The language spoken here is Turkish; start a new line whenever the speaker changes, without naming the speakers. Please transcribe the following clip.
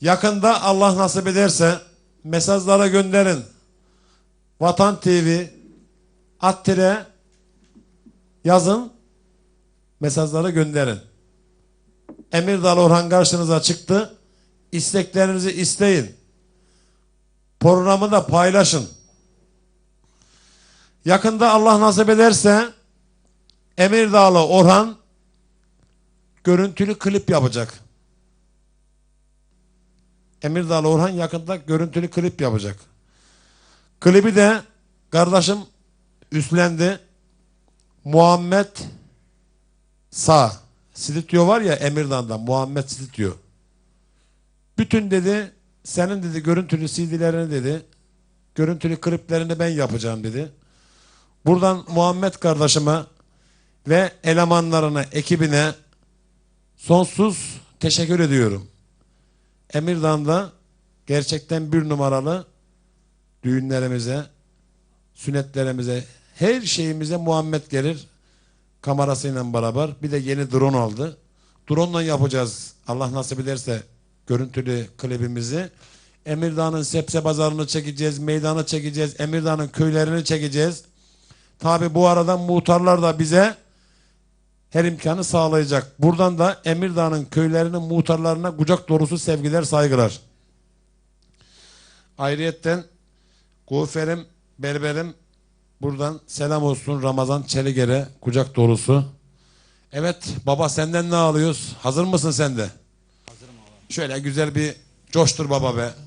Yakında Allah nasip ederse mesajlara gönderin. Vatan TV attire yazın mesajlara gönderin. Emirdağ Orhan karşınıza çıktı. İsteklerinizi isteyin. Programı da paylaşın. Yakında Allah nasip ederse Emirdağlı Orhan görüntülü klip yapacak. Emirdağlı Orhan yakında görüntülü klip yapacak. Klibi de kardeşim üstlendi. Muhammed Sağ. Stüdyo var ya Emirdağ'da Muhammed Stüdyo. Bütün dedi senin dedi görüntülü CD'lerini dedi görüntülü kliplerini ben yapacağım dedi. Buradan Muhammed kardeşime ve elemanlarına, ekibine sonsuz teşekkür ediyorum. Emirdağ'da gerçekten bir numaralı düğünlerimize, sünnetlerimize, her şeyimize Muhammed gelir kamerasıyla beraber. Bir de yeni drone aldı. Drone'la yapacağız. Allah nasip ederse görüntülü klibimizi. Emirdağ'ın sebze pazarını çekeceğiz, meydanı çekeceğiz, Emirdağ'ın köylerini çekeceğiz. Tabi bu arada muhtarlar da bize her imkanı sağlayacak. Buradan da Emirdağ'ın köylerinin muhtarlarına kucak dolusu sevgiler, saygılar. Ayrıyetten kuaförüm, berberim buradan selam olsun Ramazan Çeliger'e kucak dolusu. Evet baba senden ne alıyoruz? Hazır mısın sen de? Hazırım abi. Şöyle güzel bir coştur baba be.